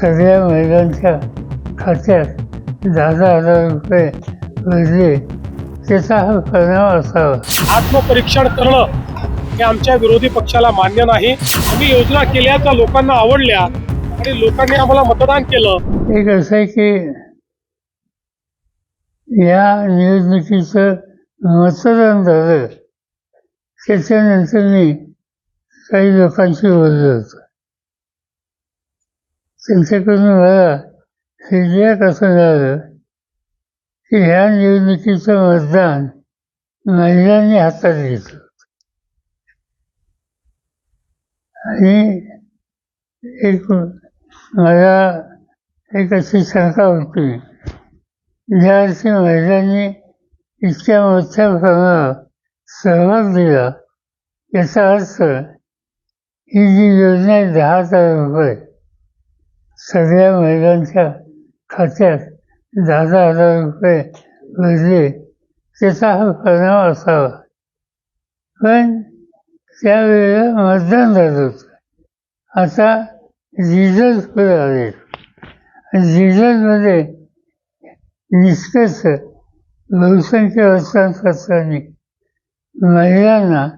सगळ्या महिलांच्या खात्यात दहा दहा हजार रुपये भरले त्याचा हा परिणाम असावा. आत्मपरीक्षण करणं हे आमच्या विरोधी पक्षाला मान्य नाही. आम्ही योजना केल्या त्या लोकांना आवडल्या आणि लोकांनी आम्हाला मतदान केलं. एक असं आहे की या निवडणुकीचं मतदान झालं त्याच्यानंतर मी काही लोकांशी बोललो होतो. त्यांच्याकडून मला फीडबॅक असं मिळालं की ह्या निवडणुकीचं मतदान महिलांनी हातात घेतलं. आणि एक मला एक अशी शंका होती ज्या अर्थी महिलांनी इतक्या मोठ्या प्रमाणात सहभाग दिला याचा अर्थ ही जी योजना आहे दहा हजार रुपये सगळ्या महिलांच्या खात्यात दहा दहा हजार रुपये भरले. त्याचा हा परिणाम असावा. पण त्यावेळेला मतदान झालं होतं. आता रिझल्ट पुढे आले. रिझल्टमध्ये निष्कर्ष बहुसंख्य वर्षांपासून महिलांना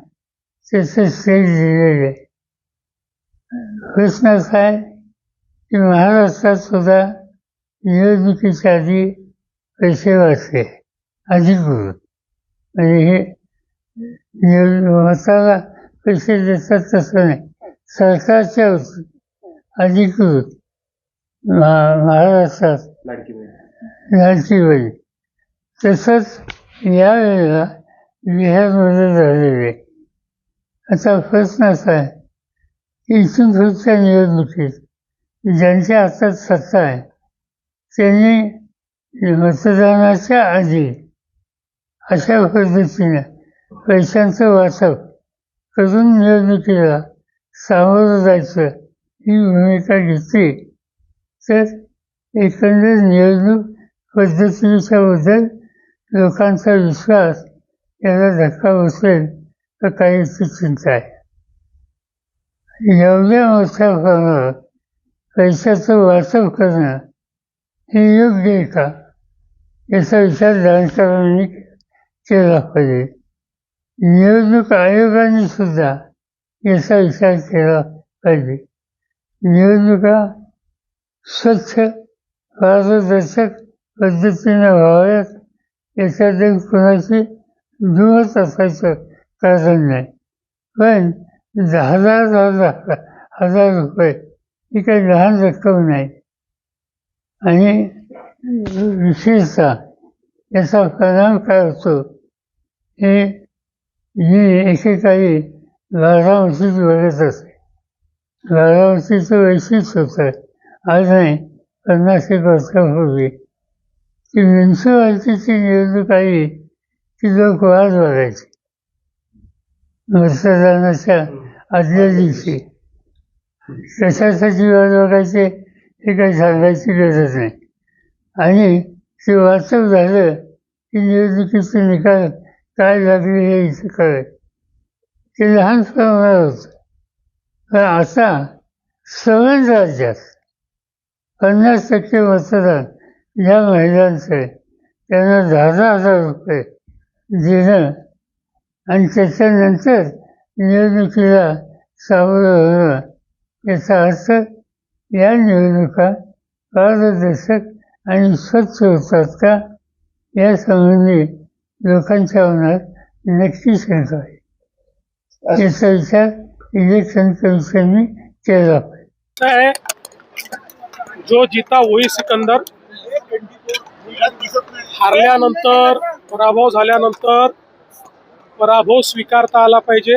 त्याचं श्रेय दिलेलं. आहे प्रश्न काय की महाराष्ट्रात सुद्धा निवडणुकीच्या आधी पैसे वाचले अधिकृत म्हणजे हे निवड मताला पैसे देतात तसं नाही. सरकारच्या अधिकृत महा- महाराष्ट्रात लाडकी बहीण. तसंच यावेळेला बिहारमध्ये झालेले. आता प्रश्न असा आहे की इथून निवडणुकीत ज्यांच्या हातात सत्ता आहे त्यांनी मतदानाच्या आधी अशा पद्धतीने पैशांचं वाटप करून निवडणुकीला सामोरं जायचं ही भूमिका घेतली. तर एकंदर निवडणूक पद्धतीच्या बद्दल लोकांचा विश्वास याला धक्का बसेल तर काहीची चिंता आहे एवढ्या मोठ्या प्रमाणात पैशाचं वाटप करणं हे योग्य आहे का? याचा विचार जाणकारांनी केला पाहिजे. निवडणूक आयोगाने सुद्धा याचा विचार केला पाहिजे. निवडणुका स्वच्छ पारदर्शक पद्धतीने व्हाव्यात याच्यात कुणाची दुमत असायचं कारण नाही. पण दहा दहा हजार हजार रुपये ही काही लहान रक्कम नाही. आणि विशेषतः याचा परिणाम काय होतो? हे मी एकेकाळी बारामतीत बघत असते बारामतीचं वैशिष्ट्य होतं. आज नाही पन्नास एक वर्षापूर्वी. ती म्युन्सिपाल्टीची निवडणूक आली की लोक वाद वागायचे मतदानाच्या आदल्या दिवशी. कशासाठी वाद बघायचे हे काही सांगायची गरज नाही. आणि ते वास्तव झालं की निवडणुकीचे निकाल काय लागले हे इथं कळेल. ते लहान प्रमाणात होतं. पण आता सगळ्याच राज्यात पन्नास टक्के मतदान ज्या महिलांचं आहे. त्यांना दहा दहा हजार रुपये देणं आणि त्याच्यानंतर निवडणुकीला सामोरं होणं याचा अर्थ या निवडणुका पारदर्शक आणि स्वच्छ होतात का? या संबंधी लोकांच्या मनात नक्की शंका आहे. याचा विचार इलेक्शन कमिशनने केला पाहिजे. जो जिता वही सिकंदर हारल्यानंतर पराभव झाल्यानंतर पराभव स्वीकारता आला पाहिजे.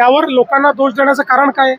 त्यावर लोकांना दोष देण्याचं कारण काय आहे?